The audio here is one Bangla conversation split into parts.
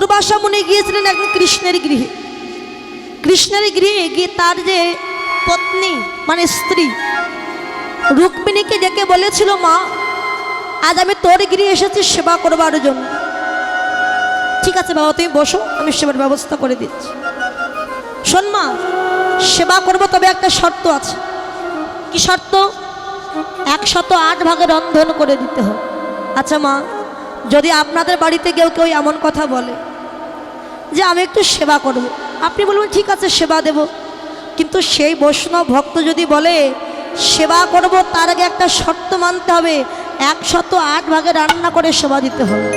দুর্বাসা মুনি গিয়েছিলেন একদিন কৃষ্ণের গৃহে। কৃষ্ণের গৃহে গিয়ে তার যে পত্নী মানে স্ত্রী, রুক্মিণীকে ডেকে বলেছিল, মা, আজ আমি তোর গৃহে এসেছি সেবা করবার জন্য। ঠিক আছে বাবা, তুমি বসো, আমি সেবার ব্যবস্থা করে দিচ্ছি। শোন মা, সেবা করব তবে একটা শর্ত আছে। কি শর্ত? একশত আট ভাগে রন্ধন করে দিতে হবে। আচ্ছা মা, যদি আপনাদের বাড়িতে কেউ কেউ এমন কথা বলে যে আমি একটু সেবা করব। আপনি বলবেন ঠিক আছে সেবা দেব। কিন্তু সেই বৈষ্ণব ভক্ত যদি বলে সেবা করব তার আগে একটা শর্ত মানতে হবে। একশত আট ভাগে রান্না করে সেবা দিতে হবে।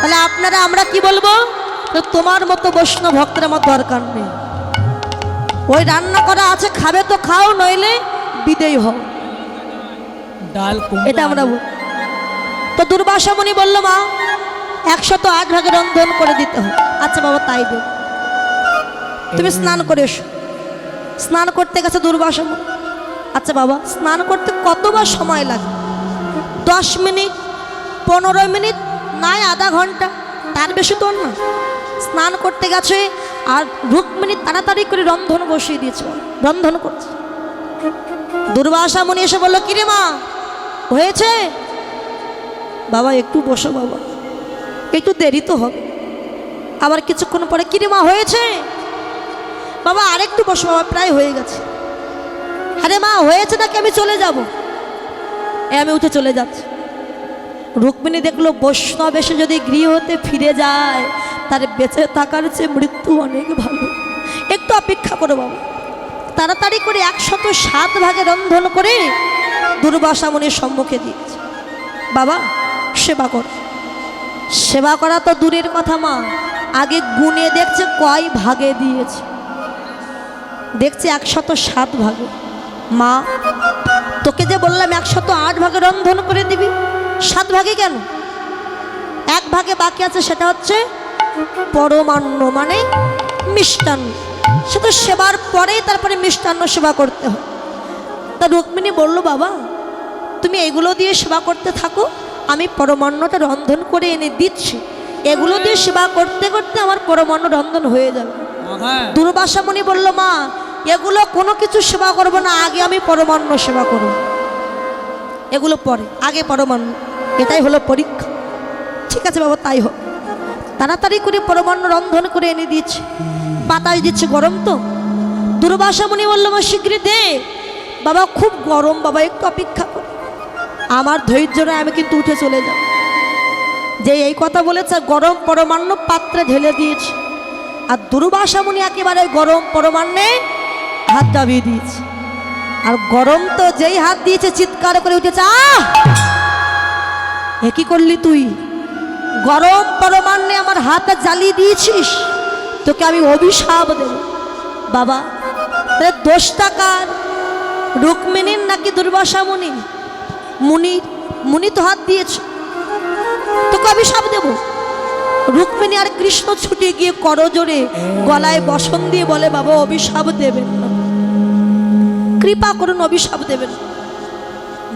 তাহলে আপনারা আমরা কি বলব? তো তোমার মতো বৈষ্ণব ভক্তের আমার দরকার নেই। ওই রান্না করা আছে খাবে তো খাও নইলে বিদেয় হও। ডাল এটা আমরা তো দুর্বাসা মুনি বলল মা একশত আট ভাগে রন্ধন করে দিতে হয়। আচ্ছা বাবা তাই দেব তুমি স্নান করে এসো। স্নান করতে গেছে দুর্বাসা মুনি আচ্ছা বাবা স্নান করতে কতবার সময় লাগে? দশ মিনিট পনেরো মিনিট নাই আধা ঘণ্টা তার বেশি তোর না স্নান করতে গেছে আর রুক্মিণী তাড়াতাড়ি করে রন্ধন বসিয়ে দিয়েছে। রন্ধন করছে। দুর্বাসা মুনি এসে বলল কিরে মা হয়েছে? বাবা একটু বসো বাবা। একটু দেরি তো হবে। আবার কিছুক্ষণ পরে কিরে মা হয়েছে? বাবা, আরেকটু বসো বাবা প্রায় হয়ে গেছে। আরে মা, হয়েছে নাকি? আমি চলে যাব। এ, আমি উঠে চলে যাচ্ছি। রুক্মিণী দেখল বৈষ্ণব এসে যদি গৃহতে ফিরে যায়, তার বেঁচে থাকার চেয়ে মৃত্যু অনেক ভালো। একটু অপেক্ষা করো বাবা। তাড়াতাড়ি করে একশত সাত ভাগে রন্ধন করে দুর্বাসা মুনির সম্মুখে দিয়েছে। বাবা, সেবা কর। সেবা করা তো দূরের কথা মা। আগে গুনে দেখছে কয় ভাগে দিয়েছে। দেখছে একশত সাত ভাগে। মা, তোকে যে বললাম একশত আট ভাগে রন্ধন করে দিবি, সাত ভাগে কেন? এক ভাগে বাকি আছে সেটা হচ্ছে পরমান্ন মানে মিষ্টান্ন। সে তো সেবার পরেই তারপরে মিষ্টান্ন সেবা করতে হয়। তা রুক্মিণী বলল, বাবা, তুমি এগুলো দিয়ে সেবা করতে থাকো আমি পরমান্নটা রন্ধন করে এনে দিচ্ছি। এগুলো দিয়ে সেবা করতে করতে আমার পরমান্ন রন্ধন হয়ে যাবে। দুর্বাসা মুনি বলল মা এগুলো কোনো কিছু সেবা করব না আগে আমি পরমান্ন সেবা করব। এগুলো পরে আগে পরমান্ন। এটাই হলো পরীক্ষা। ঠিক আছে বাবা তাই হোক। তাড়াতাড়ি করে পরমান্ন রন্ধন করে এনে দিয়েছে। বাতাস দিচ্ছে গরম তো। দুর্বাসা মুনি বলল মা শীঘ্রই দে। বাবা খুব গরম। বাবা একটু অপেক্ষা কর। আমার ধৈর্য নয় আমি কিন্তু উঠে চলে যাব। যে এই কথা বলেছে, গরম পরমান্ন পাত্রে ঢেলে দিয়েছি। আর দুর্বাসা মুনি একেবারে গরম পরমান্নে হাত দাবিয়ে দিয়েছে। আর গরম তো যেই হাত দিয়েছে, চিৎকার করে উঠেছে, আহ! এ কি করলি তুই? গরম পরমান্নে আমার হাতে জ্বালিয়ে দিয়েছিস? তোকে আমি অভিশাপ দেব। বাবা দোষটা কার রুক্মিণীর নাকি দুর্বাসা মুনি মুনি তো হাত দিয়েছে। তোকে অভিশাপ দেব। রুক্মিণী আর কৃষ্ণ ছুটে গিয়ে করজোরে গলায় বসন দিয়ে বলে, বাবা অভিশাপ দেবেন কৃপা করুন অভিশাপ দেবেন।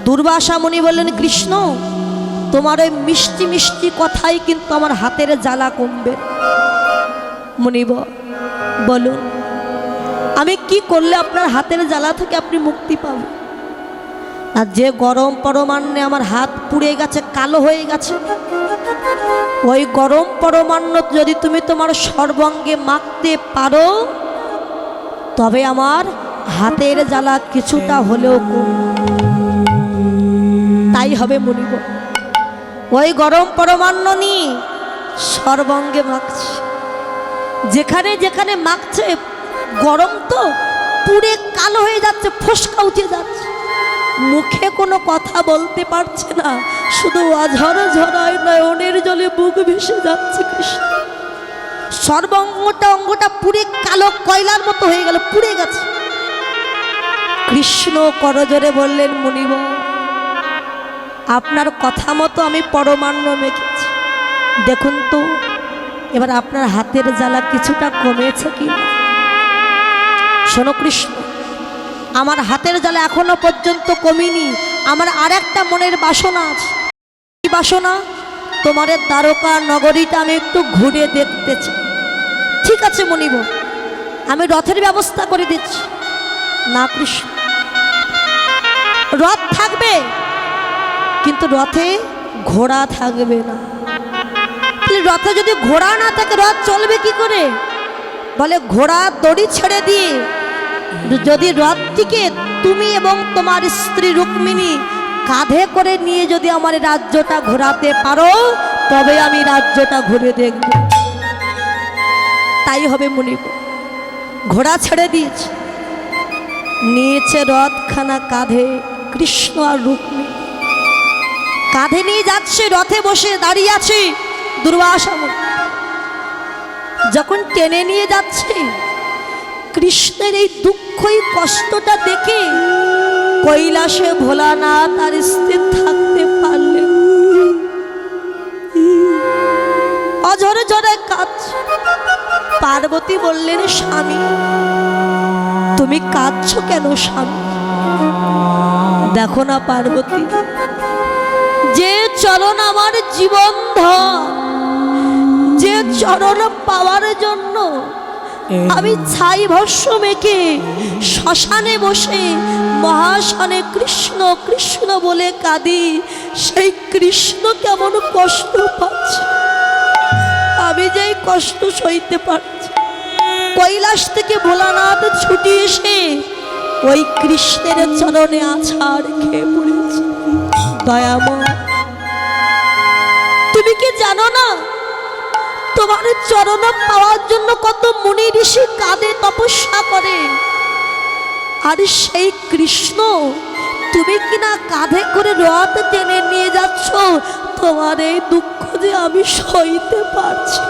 দুর্বাসা মুনি বললেন, কৃষ্ণ, তোমার ওই মিষ্টি মিষ্টি কথাই কিন্তু আমার হাতের জ্বালা কমবে। মুনিব বলুন, আমি কি করলে আপনার হাতের জ্বালা থেকে আপনি মুক্তি পাবেন? আর যে গরম পরমান্নে আমার হাত পুড়ে গেছে, কালো হয়ে গেছে, ওই গরম পরমান্ন যদি তুমি তোমার সর্বাঙ্গে মাখতে পারো, তবে আমার হাতের জ্বালা কিছুটা হলেও তাই হবে মনিব। ওই গরম পরমান্ন নিয়ে সর্বাঙ্গে মাখছে। যেখানে যেখানে মাখছে, গরম তো পুড়ে কালো হয়ে যাচ্ছে, ফসকা উঠে যাচ্ছে। মুখে কোনো কথা বলতে পারছে না। শুধু আঝরা ঝরায় নয়নের জলে বুক ভেসে যাচ্ছে কৃষ্ণ। সর্বাঙ্গটা অঙ্গটা পুড়ে কালো কয়লার মতো হয়ে গেল, পুড়ে গেছে। কৃষ্ণ করজোরে বললেন মুনিব আপনার কথা মতো আমি পরমান্ন মেখেছি। দেখুন তো, এবার আপনার হাতের জ্বালা কিছুটা কমেছে কি? শোনো কৃষ্ণ আমার হাতের জ্বালা এখনও পর্যন্ত কমিনি। আমার আর একটা মনের বাসনা আছে। বাসনা? তোমার দ্বারকা নগরীটা আমি একটু ঘুরে দেখতে চাই। ঠিক আছে মনিব আমি রথের ব্যবস্থা করে দিচ্ছি। না, কৃষ্ণ। রথ থাকবে, কিন্তু রথে ঘোড়া থাকবে না। রথে যদি ঘোড়া না থাকে, রথ চলবে কি করে? বলে ঘোড়া দড়ি ছেড়ে দিয়ে যদি রথটিকে তুমি এবং তোমার স্ত্রী রুক্মিণী কাঁধে করে নিয়ে যদি আমার রাজ্যটা ঘোরাতে পারো, তবে আমি রাজ্যটা ঘুরে দেখব। তাই হবে মুনিব। ঘোড়া ছেড়ে দিয়েছে। নিয়েছে রথখানা কাঁধে কৃষ্ণ আর রুক্মিণী। কাঁধে নিয়ে যাচ্ছে, রথে বসে দাঁড়িয়ে আছে দুর্বাসা যখন টেনে নিয়ে যাচ্ছে কৃষ্ণের এই দুঃখই, কষ্টটা দেখে কৈলাসে ভোলানাথ আর স্থির থাকতে পারলেন অঝরে ঝরে কাজ পার্বতী বললেন, স্বামী, তুমি কাঁদছ কেন স্বামী? দেখো না পার্বতী, যে চরণ আমার জীবন ধর, যে চরণ পাওয়ার জন্য আমি ছাই ভস্য মেখে শ্মশানে বসে মহাশনে কৃষ্ণ কৃষ্ণ বলে কাঁদি। সেই কৃষ্ণ কেমন কষ্ট পাচ্ছে? আমি যেই কষ্ট সইতে পারছি। কৈলাস থেকে ভোলানাথ ছুটি এসে ওই কৃষ্ণের চরণে আছাড় খেয়ে পড়েছে। দয়াময় তুমি কি জানো না তোমার চরণ পাওয়ার জন্য কত মুনি ঋষি কাঁদে, তপস্যা করে। আর সেই কৃষ্ণ, তুমি কিনা কাঁধে করে রথ টেনে নিয়ে যাচ্ছ? তোমার এই দুঃখ যে আমি সইতে পারছি।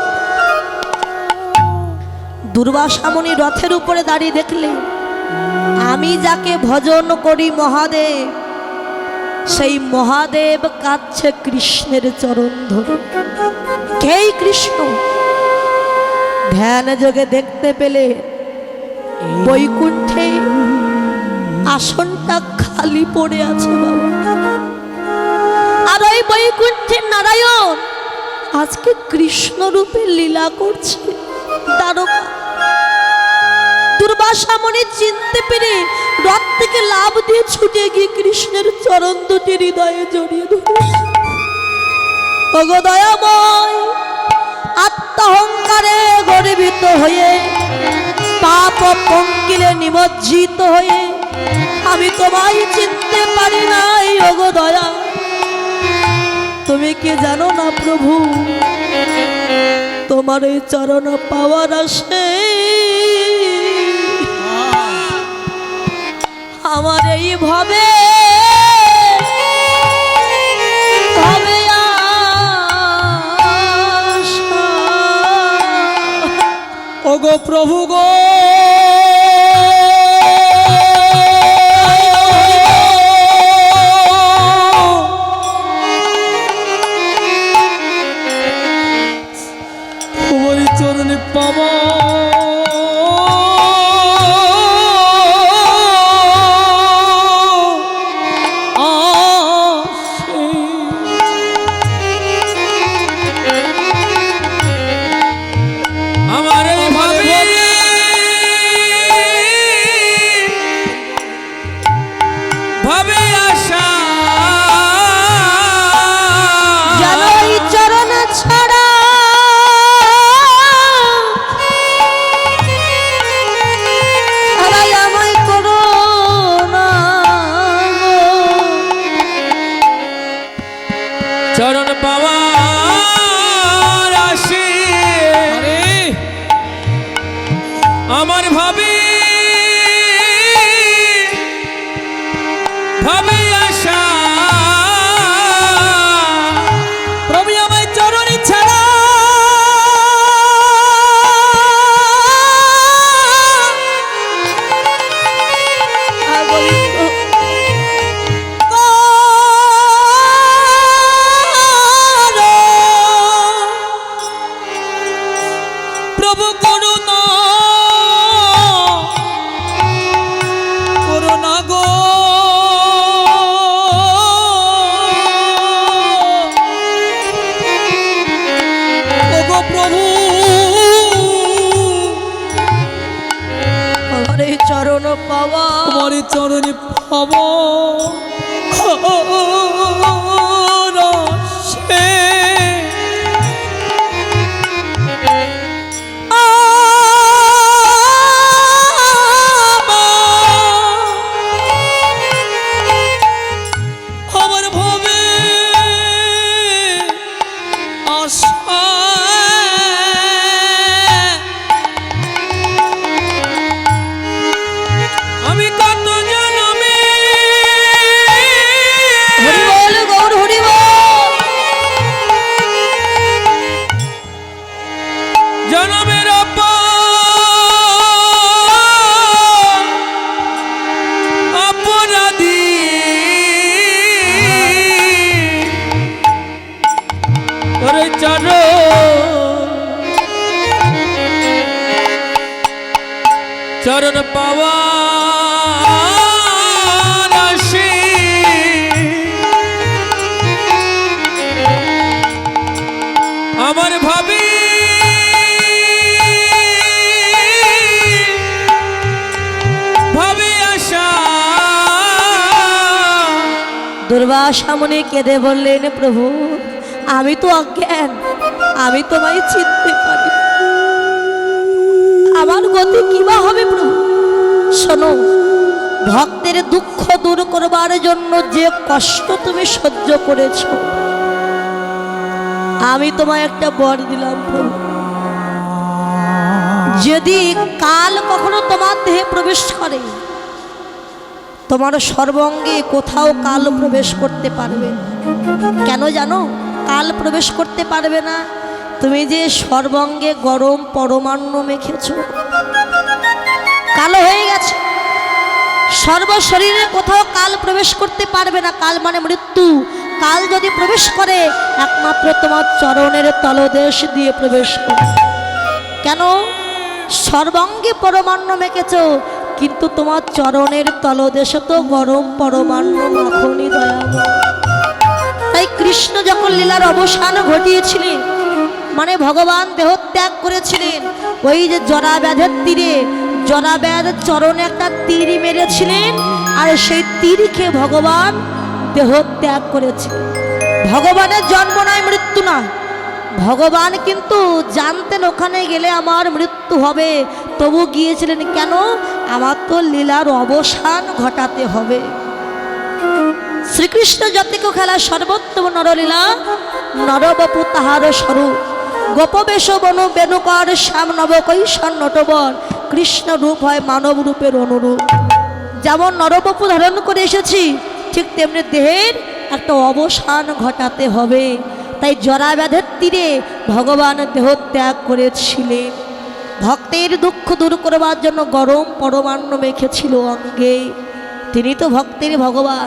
দুর্বাসামণি রথের উপরে দাঁড়িয়ে দেখলে আমি যাকে ভজন করি মহাদেব, সেই মহাদেব কাঁদছে কৃষ্ণের চরণ ধরে। কেই কৃষ্ণ, ধ্যান যোগে দেখতে পেলে বৈকুণ্ঠে আসনটা খালি পড়ে আছে আর ওই বৈকুণ্ঠের নারায়ণ আজকে কৃষ্ণ রূপে লীলা করছে, দ্বারকা। দুর্বাসা মনে চিনতে পেরে রথ থেকে লাভ দিয়ে ছুটে গিয়ে কৃষ্ণের চরণ দুটি হৃদয়ে জড়িয়ে ধরেছে। দয়াময় আত্মহংকারে গর্বিত হয়ে পাপ পঙ্কিলে নিমজ্জিত হয়ে আমি তোমায় চিনতে পারি নাই দয়া। তুমি কি জানো না প্রভু তোমার এই চরণ পাওয়ার আসে? আমার এই ভাবে ওগো প্রভু গো পাওয়া তোমার চরণে পাব রসে চরণ পাওয়া আমার ভাবি ভাবি আশা। দুর্বাসা মনে কেঁদে বললেন, প্রভু, আমি তো অজ্ঞান, আমি তোমায় চিনতে পারি আমার গতি কিবা হবে প্রভু? শোনো, ভক্তের দুঃখ দূর করবার জন্য যে কষ্ট তুমি সহ্য করেছ, আমি তোমায় একটা বর দিলাম প্রভু। যদি কাল কখনো তোমার দেহে প্রবেশ করে, তোমার সর্বঙ্গে কোথাও কাল প্রবেশ করতে পারবে। কেন জানো? কাল প্রবেশ করতে পারবে না। তুমি যে সর্বঙ্গে গরম পরমান্ন মেখেছো। কালো হয়ে গেছে। সর্ব শরীরে কোথাও কাল প্রবেশ করতে পারবে না। কাল মানে মৃত্যু। কাল যদি প্রবেশ করে, একমাত্র তোমার চরণের তলদেশ দিয়ে প্রবেশ করে কেন? সর্বাঙ্গে পরমান্ন মেখেছ, কিন্তু তোমার চরণের তলদেশে তো গরম পরমান্ন মাখনি দয়া। তাই কৃষ্ণ যখন লীলার অবসান ঘটিয়েছিলেন মানে ভগবান দেহত্যাগ করেছিলেন। ওই যে জরা ব্যাধের তীরে জরা ব্যাধ চরণে একটা তীর মেরেছিলেন, আর সেই তীর খেয়ে ভগবান দেহত্যাগ করেছিলেন ভগবানের জন্ম নয়, মৃত্যু নয়। ভগবান কিন্তু জানতেন ওখানে গেলে আমার মৃত্যু হবে, তবু গিয়েছিলেন, কেন? আমার তো লীলার অবসান ঘটাতে হবে। শ্রীকৃষ্ণ যতিক খেলা সর্বোত্তম নরলীলা, নরবপু তাহার স্বরূপ। গোপবেশ বনু বেনুকর শ্যাম নব কৈশন নটবর কৃষ্ণ রূপ হয় মানব রূপের অনুরূপ। যেমন নরবপু ধারণ করে এসেছি, ঠিক তেমনি দেহের একটা অবসান ঘটাতে হবে। তাই জরা ব্যাধের তীরে ভগবান দেহ ত্যাগ করেছিলেন। ভক্তের দুঃখ দূর করবার জন্য গরম পরমান্ন মেখেছিল অঙ্গে। তিনি তো ভক্তের ভগবান।